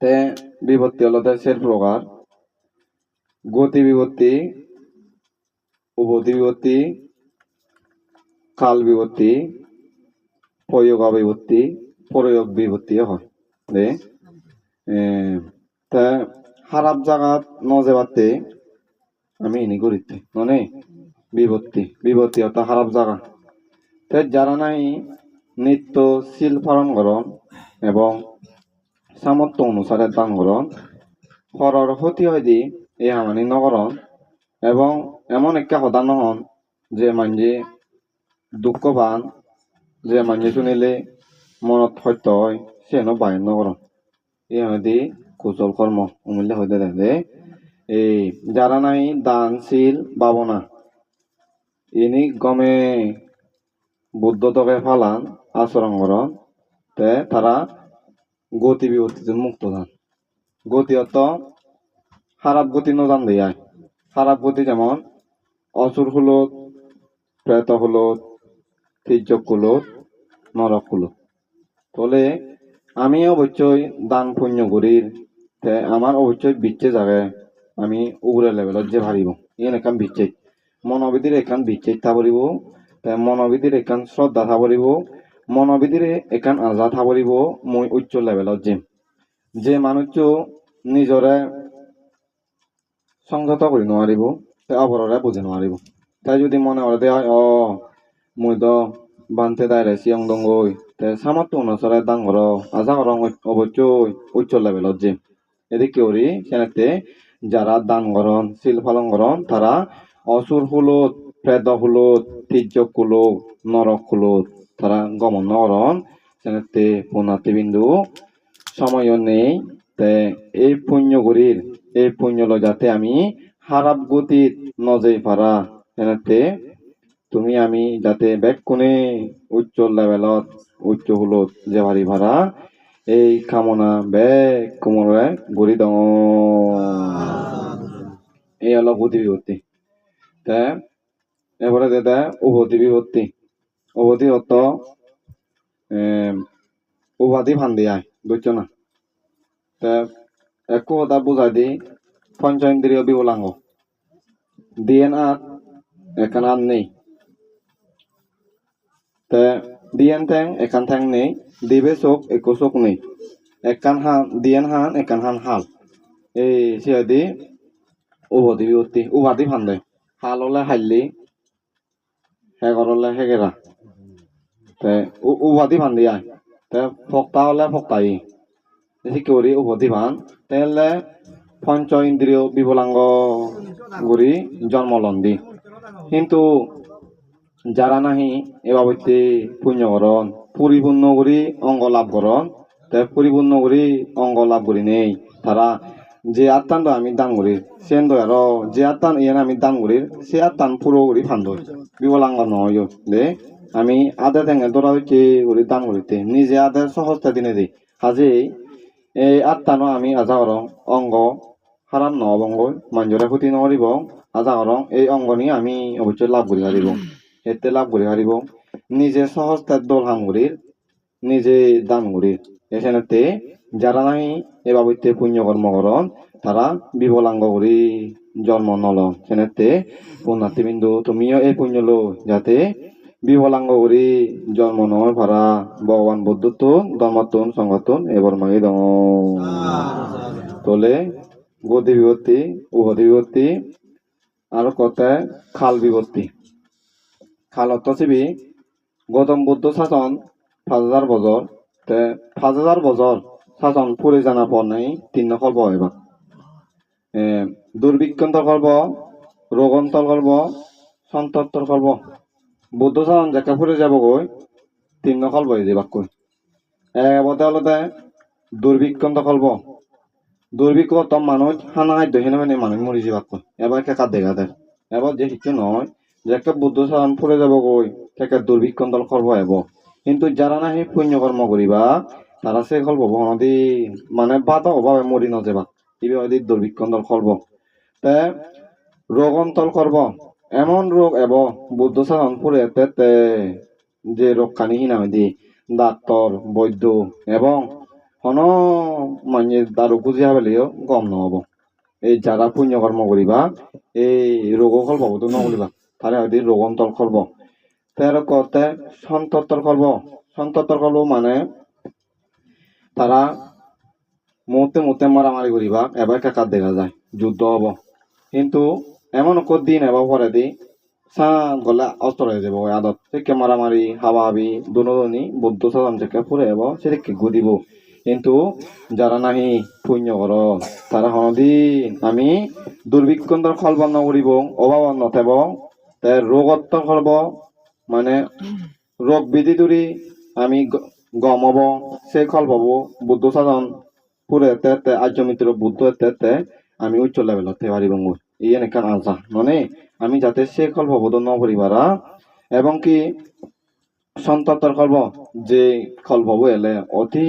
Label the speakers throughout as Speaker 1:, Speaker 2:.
Speaker 1: তে বিভক্তি হলো সের প্রকার। গতি বিভক্তি, উপতি বিভক্তি, কাল বিভক্তি, প্রয়োগ বিভক্তি প্রয়োগ বিভক্তি হয়। দে। তা খারাপ জায়গাত নজে বাতে আমি এনে করিতে মানে বিভক্তি বিভক্তি অর্থাৎ খারাপ জায়গা। তে যারা নাই নিত্য শিল পালন করন এবং সামর্থ্য অনুসারে দান করন হরর ক্ষতি হয় দি, এই হামানি নগরন এবং এমন একটা কথা নহন যে মানজি দুঃখ পান যে মানজি শুনিলে মনত সত্য হয় সেনো বায়ন নগরন এই হামাদি কুশল কর্ম, অমূল্য হইতে দেখে এই যারা নাই দান শিল ভাবনা, ইনি গমে বুদ্ধ তকে ফালান আচরণ করন, তে তারা গতি বিভক্তিতে মুক্ত দান গতি অর্থ খারাপ গতি নজান দেয় খারাপ গতি যেমন অসুর হুলত প্রেত হুলত তির্যক হুলত নরক হুলত তলে আমি অবশ্যই দান পুণ্য করির আমার অবশ্যই বিচ্ছে যাবে আমি উগরে লেভেলত যে ভাবিব ইয়ে একান বিচ্ছে মনোবিধির একান বিচ্ছে থাকব মনোবিধির একান শ্রদ্ধা থাকব মনোবিধির একান আজা থাকব মই উচ্চ লেভেলত যে যে মানুষ নিজৰে সংযত কৰি নোৱাৰিব অপৰৰে বুজি নোৱাৰিব। তাই যদি মনে কৰে, দে, অ, মই তো বানতে দাইৰে চিয়ং দংগৈ তে অনুসারে দান কর আশা কর অবশ্যই উচ্চ লেভেলত যে এদিকে করি সেনাতে যারা দান করন শিল পালন করন তারা অসুর হুলত প্রেদ হুলত তির্যক কুলত নরক হুলত তারা গমন নকরন সেনাতে পুনাতি বিন্দু সময় নেই তে এই পুণ্যগুরির এই পুণ্য লো যাতে আমি খারাপ গতিত নজেই পারা এনেতে তুমি আমি যাতে বেক কোনে উচ্চ লেভেলত উচ্চ হলত যে ভারি ভাড়া এই কামনা বেক কোমরে গড়ি দङ এই হলো গতি বিভক্তি তে এবারে দেদা উভতি উভতি অর্থ এম, উপাধি ফান্দি আয় বুঝছ না? তে একো কথা বুঝাই দি পঞ্চেন্দ্রিয় বিবলাঙ্গ। দিয়েন আত এখান আর নেই। তে দিয়েন ঠ্যাং এখান ঠ্যাং নেই দিবে চোখ একো চোখ নেই। একান হান দিয়েন হান একান হান হাল। এই সিয়াদি উভতি বিভক্তি উপাধি ফান্দে হাল হলে হাইলি হেগর হলে হেগেরা তে উ- উপাধি ফান্দি আয় তে ফক্তা হলে ফক্তাই শিকরি উভতি ফান তেলে পঞ্চ ইন্দ্রিয় বিবলাঙ্গ গুরি জন্মলন্দি কিন্তু যারা নাহি এবাবতে পুণ্যকরণ পরিপূর্ণ করি অঙ্গ লাভ করন তে পরিপূর্ণ করি অঙ্গ লাভ করি নেই তারা যে আত্মান আমি দান করি সেন আর যে আত্মান ইয়ান আমি দান করি সে আত্মান পুরো করি ফান্দ বিবলাঙ্গ নয় দে আমি আদে ঠেঙে দরা হচ্ছে করি দান করিতে নিজে আদে সহজতা দিনে দিই। হাজে এই আত্মানো আমি আজা করং অঙ্গ হারাম নবঙ্গ মঞ্জুরে ক্ষতি নকরিব আজা করং এই অঙ্গ নিয়ে আমি অবশ্যই লাভ করি হারিব এতে লাভ করি হারিব নিজে সহজ তার দল হাম করির নিজে দান করির এখানেতে যারা নাই, এবাবতে পুণ্য কর্ম করন তারা বিবলাঙ্গ করি জন্ম নল সেনেতে পুণ্যার্থী বিন্দু তুমিও এই পুণ্য লো, যাতে বিবলাঙ্গ করি জন্ম নয় ভাড়া, ভগবান বুদ্ধতুন ধর্মতুন সংগতুন এবার মাগি দङ তলে গতি বিভক্তি, উভতি বিভক্তি, আর কথায় খাল বিভক্তি। খাল অর্থ চিবি গৌতম বুদ্ধ শাসন পাঁচ হাজার বছর। তে পাঁচ হাজার বছর শাসন ফুরে জানা পর নাই, তিন নকল এবার। দুর্ভিক্ষন্তর কল্প রোগন্তর কল্প সন্তত্তর কল্প বুদ্ধ শাসন জেকা ফুরে যাব গৈ, তিন নকল বয়ে যাবাক কই এবতে অলতে দুর্ভিক্ষন্ত কল্প। দুর্ভিক্ষ তম মানুষ হানা খাদ্য হেনে মানে মানুষ মরি যাবাক কই এবার কে কাঁদ। দেখা দেয় এবার যে শিক্ষা নয় যে একটা বুদ্ধ শাসন ফুরে যাব গৈ তেকে দুর্ভিক্ষন্তর কল্প এব কিন্তু যারা নাহি পুণ্যকর্ম করিবা তারা সে কল্প বহনদি মানে বাত অভাবে মরি নযাবা। ইবে হয়দি দুর্ভিক্ষন্তর কল্প। তে রোগন্তল করব এমন রোগ এব বুদ্ধ শাসন ফুরে তে যে রোগ কানি হিনা হইদি ডাক্তর, বৈদ্য এবং হন মানে দারু খুঁজি হাবেলিও গম নহব। এই যারা পুণ্য কর্ম করিবা, এই রোগ ফল পাব তো নকরিবা তারে হয়তো রোগ অন্তর করব তার কতে সন্তর্তর করব সন্তর্তর করব মানে তারা মুহূর্তে মুহূর্তে মারামারি করিবা এবার কাকার দেখা যায়, যুদ্ধ হব। কিন্তু এমন কত দিন এবার পরে দি? সা গলে অস্ত্র হয়ে যাব, ওই আদত। থেকে মারামারি হাওয়া হাবি দুনি বুদ্ধ সাধন থেকে ফুরে যাব সেদিকে গুদিব। কিন্তু যারা নাহি পুণ্য কর, তারা হনদিন আমি দুর্ভিক্ষন্দর ফল বন্ধ করিব, অভাব নথেব তাই রোগত্ব করব মানে রোগ বিধি দূরি আমি গম হব সে ফল পাবো, বুদ্ধ সাধন পুরে তে তে আর্য মিত্র, বুদ্ধ তে তে আমি উচ্চ লেভেল হতে পারিব মোর ইয়ে নেকান আশা মানে আমি যাতে সে ফল পাবো ন পরিবারা। এবং কি সন্তর্তর করব, যে ফল পাবো এলে। অতি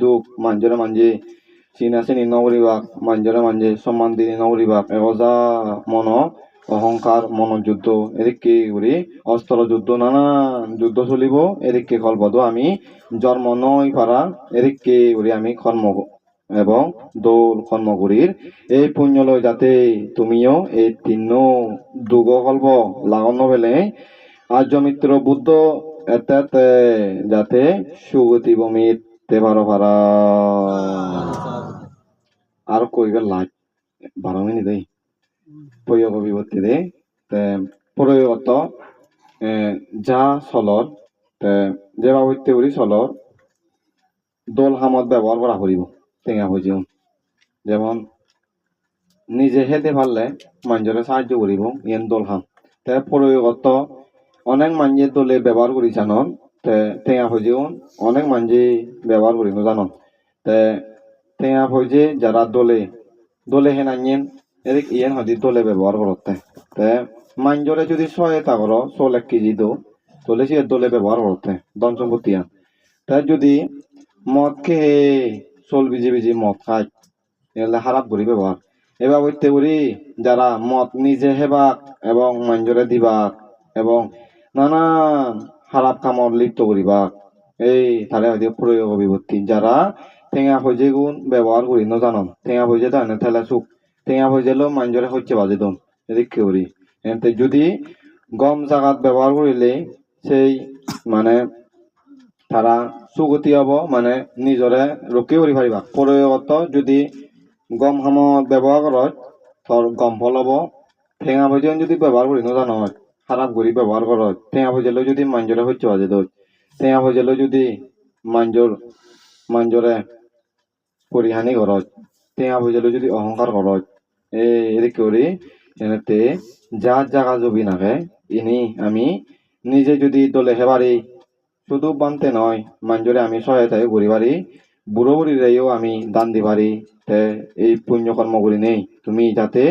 Speaker 1: দুঃখ, মাঞ্জরে মাঞ্জে। চিনা চিনি নগরিবাক মাঞ্জরে মাঞ্জে। সম্মান দিনি নগরিবাক এগজা মন, অহংকার মনোযুদ্ধ এদিকে উড়ি অস্ত্র যুদ্ধ নানান যুদ্ধ চলিব। এদিকে কল্পদ আমি জন্ম নই পারা। এদিকে উড়ি আমি কর্ম এবং দৌল কর্মগুরির এই পুণ্য লয় যাতে তুমিও এই তিন্ন দুগ কল্প লাগন বেলে আর্য মিত্র বুদ্ধ এতে যাতে সুগতি বমিত তেবার পারা আর কইবার লাগ বারো মিনিট দেই। প্রয়োগ বিভক্তি দে প্রয়োগত যা তে যে বাবত্যে উৰি চলৰ দোল হামত ব্যৱহাৰ কৰা ফুৰিব টেঙা ভজিও যেমন, নিজে হেতে পারলে মানুষের সাহায্য করিব, ইয়ান দোল হাম তে প্রয়োগত অনেক মানুষের দলে ব্যবহার করি জানন, তে টেঙা ভজিও অনেক মানুষে ব্যবহার করিব জানন। তে টেঙা ভজে যারা দলে দলে হেনাইয়েন এদিক ইয়ান হদি দলে ব্যবহার করতে। তে মানুষরে যদি সহায়তা করো চল এক কেজি দো, তাহলে সে দলে ব্যবহার করতে, ধন সম্পত্তি তাই যদি মদ খেয়ে চল বিজি বিজি মদ খায়। এগুলো খারাপ করি ব্যবহার এবার বলতে করি যারা মদ নিজে হেবাক এবং মঞ্জরে দিবাক এবং নানান খারাপ কামত লিপ্ত করিবাক এই তাহলে হয়তো প্রয়োগ বিভক্তি যারা টেঙা ভজে গুণ ব্যবহার করি ন জানন টেঙা ভজে তো এনে সুখ টেঙা ভজেলেও মঞ্জরে হচ্ছে বাজে দন এদিক করি এতে যদি গম জাগাত ব্যবহার করিলে সেই মানে তারা সুগতি হব মানে নিজৰে ৰখি কৰি পাৰিবা প্ৰয়োগত যদি গম সামত ব্যৱহাৰ কৰত ধৰ গম ফল হ'ব, ঠেঙা ভজন যদি ব্যৱহাৰ কৰি, নাজানো খারাপ কৰি ব্যৱহাৰ কৰত ঠেঙা ভজালেও যদি মাঞ্জৰে সহ্য বাজে দত ঠেঙা ভজালেও যদি মাঞ্জৰ, মাঞ্জৰে পৰিহানি ঘৰত ঠেঙা ভজালেও যদি অহংকাৰ ঘৰত এই এদিক কৰি এনেতে যার জাগা জবি নাকে ইনি আমি নিজে যদি দলে হেবারি শুধু বানতে নয় মাঞ্জরে আমি সহায়তায় করি পারি বুড়ো বুড়িরাইও আমি দান দি পারি এই পুণ্য কর্ম করি নেই। তুমি যাতে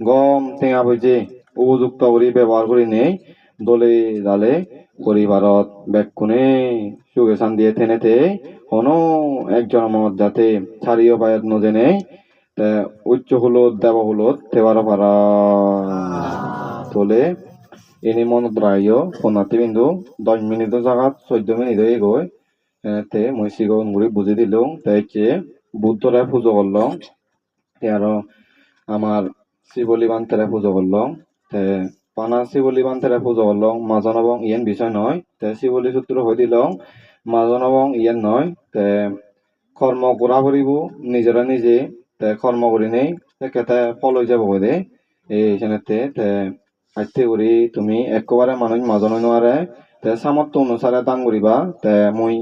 Speaker 1: গম টেঙা বইজে উপযুক্ত করি ব্যবহার করি নেই দলে দালে করি ভারত বেকুনে সুখে শান্তিয়ে থেনেতে হনো একজন মত যাতে ছাড়িও পায়াত নজেনে উচ্চ হলুদ দেব হলুদ তেবার পারা। তোলে এনে মনত রাখিও ফোনাতে বিন্দু দশ মিনিটৰ জাগাত চৈধ্য মিনিট হৈ গৈ এতে মই চিগন ঘুৰি বুজি দিলোঁ তাইকে বুদ্ধরে পুজো করলাম আৰু আমার শিবলি বান্তেরে পুজো করলাম তে পানা শিবলি বান্তেরে পুজো করলাম মাজন এবং ইয়েন বিষয় নয় তে শিবলি সূত্র হয়ে দিলাম মাজন এবং ইয়েন নয় তে কর্ম করা করিব নিজেরা নিজে তে কর্ম করি নেই তে কেতে ফল হয়ে যাব দে এই সেনেতে তে আইতে করি তুমি একেবারে মানুষ মাজনে নোৱাৰে তে সামৰ্থ্য অনুসারে দান করিবা তে মই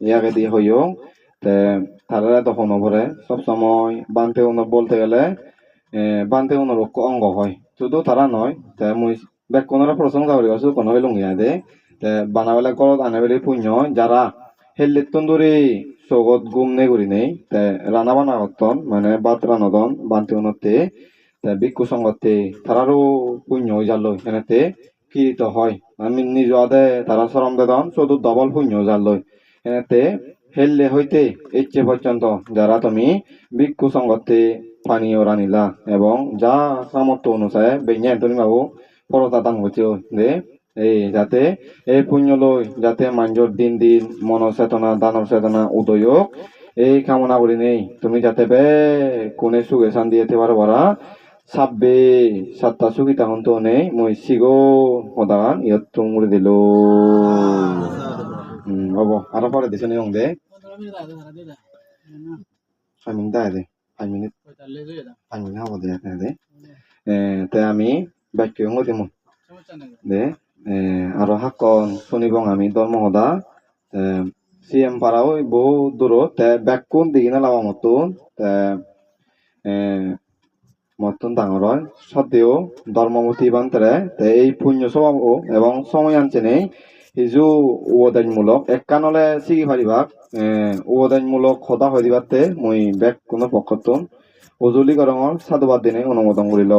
Speaker 1: ইয়াকে দিয়ে হইও তে তারা তখন ওপরে সব সময় বানতে উনো বলতে গেলে এ, বানতে উনোর অঙ্গ হয় শুধু তারা নয় তে মুই বেক কোনরা প্রশংসা করি আছো কোনো লুঙ্গিয়া দে তে বানাবেলা করত আনাবেলি পুণ্য যারা হেল্লিত তন্দুরি সগত গুম নে করি নেই তে রানা বানা মানে বাত রানদন বানতে উনতে তে ভিক্ষু সঙ্গতে তারারও পুণ্য হয়ে যালো এনেতে কীর্ত হয়। আমি নিজ আদে তারা শ্রম দেদন শুধু ডবল পুণ্য যালো এনেতে হেললে হইতে ইচ্ছে পর্যন্ত যারা তুমি ভিক্ষু সঙ্গতে পানীয় রানিলা এবং যা সামর্থ্য অনুসারে বেঞ্জা তুমি বাবু পরতা দান হচ্ছে দে। এই যাতে এই পুণ্য লই যাতে মাঞ্জর দিন দিন মন চেতনা দানব চেতনা উদয় হোক। এই কামনা করি নেই। তুমি যাতে বে কোনে সুগে শান দিয়েতে পারো বারা সুখী তখন তো নেই মই সিগো হদান ইয়ত তুম করে দিল হুম হব আরও পরে দিছে নি দে আমি দায় দে ফাইভ মিনিট ফাইভ মিনিট হব দে এখানে দে এ তে আমি বাক্য হঙ্গ দিমু দে এ আরও হাকন শুনিবং আমি ধর্মহদা সিএম পাড়াও বহু দূর তে বেকুন দিগিনা লাবা মতন তে এ মতন ডাঙর হয় সত্ত্বেও ধর্মমতি বান্তরে এই পুণ্য স্বভাব এবং সময় আনছে নেই। হিজু উদানমূলক এককানলে সিগি পারিবাক উদানমূলক সদা হৈ দিবাতে মই বেক কোনো পক্ষতন উজলি গৰঙৰ সাধুবাদ দিনে অনুমোদন কৰিল।